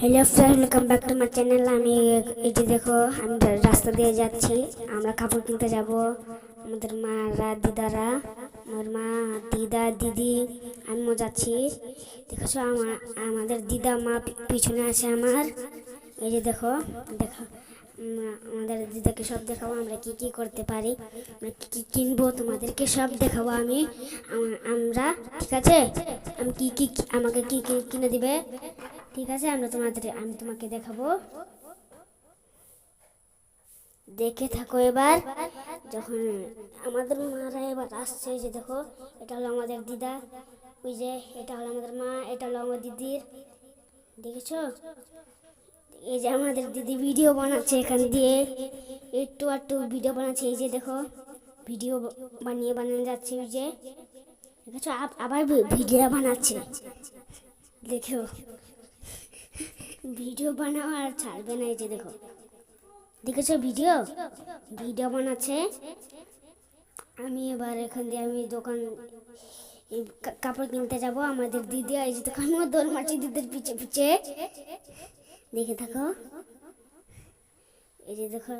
Hello friend welcome back to my channel আমি এই যে দেখো, আমি রাস্তা দিয়ে যাচ্ছি। আমরা কাপড় কিনতে যাব। আমাদের মারা, দিদারা আমার মা, দিদা, দিদি আমিও যাচ্ছি। দেখেছ আমার আমাদের দিদা মা পিছনে আছে আমার। এই যে দেখো দেখো আমাদের দিদাকে সব দেখাবো, আমরা কি কি করতে পারি। আমরা কি কি কিনবো, তোমাদেরকে সব দেখাবো আমি আমরা, ঠিক আছে? আমি কি কি কি- আমাকে কি কি কিনে দিবে? ঠিক আছে, আমরা তোমাদের আমি তোমাকে দেখাবো। দেখে থাকো এবার, যখন আমাদের মারা এবার আসছে যে দেখো, এটা হলো আমাদের দিদা, ওই যে এটা হলো আমাদের মা, এটা হলো আমার দিদির, দেখেছ? এই যে আমাদের দিদি ভিডিও বানাচ্ছে এখান দিয়ে, একটু একটু ভিডিও বানাচ্ছে, এই যে দেখো ভিডিও বানিয়ে বানিয়ে যাচ্ছে, ওই যে, দেখেছ? আবার ভিডিও বানাচ্ছে দেখো ভিডিও বানাও আর ছাড়বে না, এই যে দেখো। দেখেছ ভিডিও? ভিডিও বানাচ্ছে। আমি এবার এখান দিয়ে আমি দোকান কাপড় কিনতে যাব আমাদের দিদি এই যে আমিও দোল মারছি দিদির পিছে পিছে। দেখে থাকো। এই যে দেখো,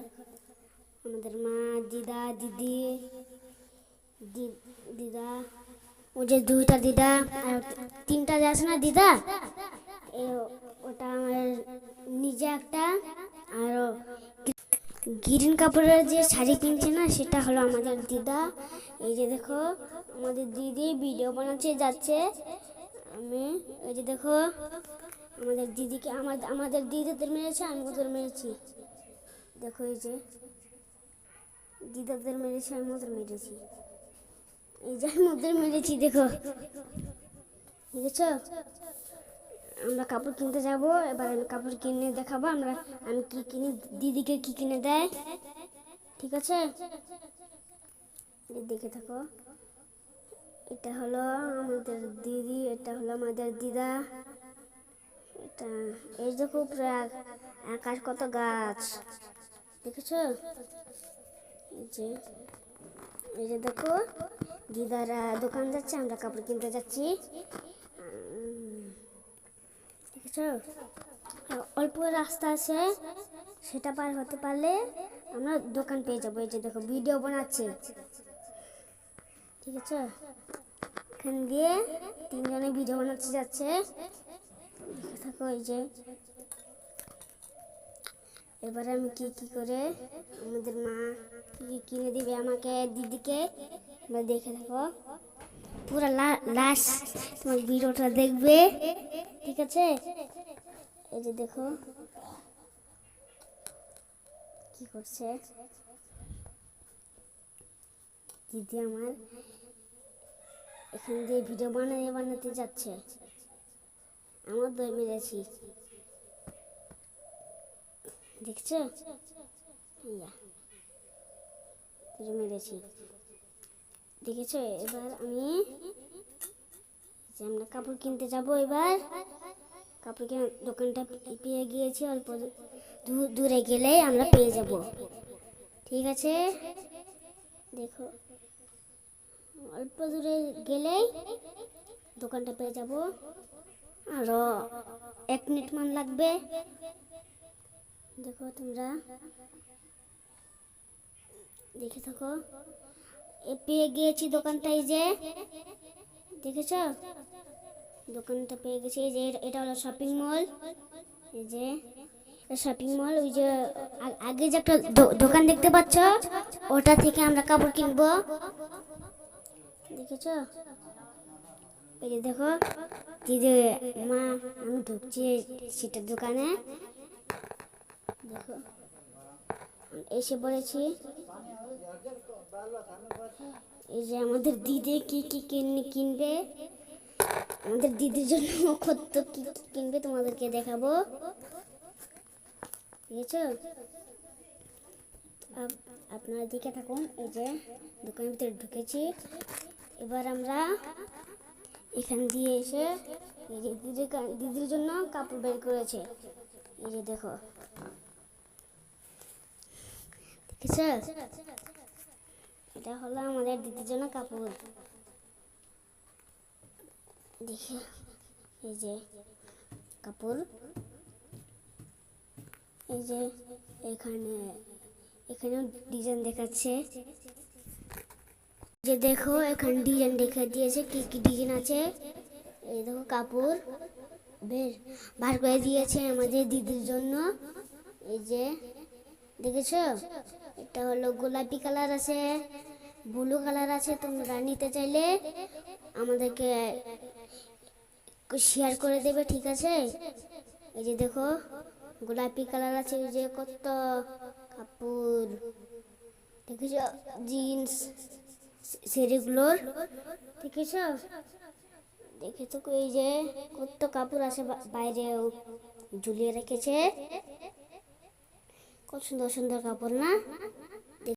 আমাদের মা, দিদা, দিদি দিদা, ও যে দুইটা দিদা, আর তিনটা যে আছে না দিদা ওটা আমার নিজে একটা, আর গ্রিন কাপড়ের যে শাড়ি কিনছে না, সেটা হলো আমাদের দিদা। এই যে দেখো, আমাদের দিদি ভিডিও বানাচ্ছে, যাচ্ছে। আমি, এই যে দেখো, আমাদের দিদিকে, আমার, আমাদের দিদিদের মেরেছে আমি ওদের মেরেছি দেখো এই যে দিদাদের মেরেছে আমি ওদের মেরেছি এই যে আমি ওদের মেরেছি দেখো। দেখেছ? আমরা কাপড় কিনতে যাব, এবার আমি কাপড় কিনে দেখাবো আমরা, আমি কি কিনি, দিদিকে কি কিনে দেয়, ঠিক আছে? দেখে থাকো। এটা হলো আমাদের দিদি, এটা হলো আমাদের দিদা, এটা, এই দেখো উপরে আকাশ কত গাছ, দেখেছ? এই যে এই যে দেখো, দিদারা দোকান যাচ্ছে, আমরা কাপড় কিনতে যাচ্ছি। অল্প রাস্তা আছে, সেটা পার হতে পারলে আমরা দোকান পেয়ে যাব। এই যে দেখো ভিডিও বানাচ্ছে। ঠিক আছে? এখান দিয়ে তিনজনে ভিডিও বানাতে যাচ্ছে। দেখে থাকো এই যে। এবার আমি কি কি করে আমাদের মা কি কিনে দিবে আমাকে, দিদিকে? তোমরা দেখে থাকো। পুরো লাস্ট তোমার ভিডিওটা দেখবে। ঠিক আছে? এই যে দেখো। কি করছে? দিদি আমার এখান দিয়ে ভিডিও বানাতে বানাতে যাচ্ছে। আমার দই মেরেছি। দেখছ? মেরেছি। দেখেছ? এবার আমি আমরা কাপড় কিনতে যাব এবার। কাপড় কেনার দোকানটা পেয়ে গিয়েছি, অল্প দূরে গেলে আমরা পেয়ে যাব। ঠিক আছে? দেখো। অল্প দূরে গেলেই দোকানটা পেয়ে যাব। আরও এক মিনিট মান লাগবে। দেখো তোমরা। দেখে থাকো। এ পেয়ে গিয়েছি দোকানটাই যে। দেখেছ? দোকানটা পেয়ে গেছি এই যে, এটা- হলো শপিং মল এই যে শপিং মল ওই যে আগে যে একটা দোকান দেখতে পাচ্ছ, ওটা থেকে আমরা কাপড় কিনবো। দেখেছ? এই যে দেখো দিদি মা, আমি ঢুকছি সেটার দোকানে। দেখো, এসে পড়েছি। এই যে আমাদের দিদি কি কি কিনে, কিনবে? আমাদের দিদির জন্য কত কি কিনবে তোমাদেরকে দেখাবো। বুঝেছ? আপ- আপনারা দিকে থাকুন, এই যে দোকানের ভিতরে ঢুকেছি। এবার আমরা এখান দিয়ে এসে এই যে দিদির দিদির জন্য কাপড় বের করেছে। এই যে দেখো। দেখেছ? এটা হলো আমাদের দিদির জন্য কাপড়। দেখে। এই যে কাপড়। এই যে এখানে, এখানেও ডিজাইন দেখাচ্ছে। যে দেখো, এখানে ডিজাইন দেখা দিয়েছে, কি কি ডিজাইন আছে। এই দেখো কাপড়। বের, বার করে দিয়েছে আমাদের দিদির জন্য। এই যে, দেখেছ? এটা হলো গোলাপি কালার আছে, ব্লু কালার আছে, তোমরা নিতে চাইলে আমাদেরকে শেয়ার করে দেবে, ঠিক আছে? এই যে দেখো, গোলাপি কালার আছে যে কত কাপড়। দেখেছ জিন্স শাড়িগুলোর দেখেছ দেখেছ এই যে কত কাপড় আছে বা- বাইরে ঝুলিয়ে রেখেছে। কত সুন্দর সুন্দর কাপড় না?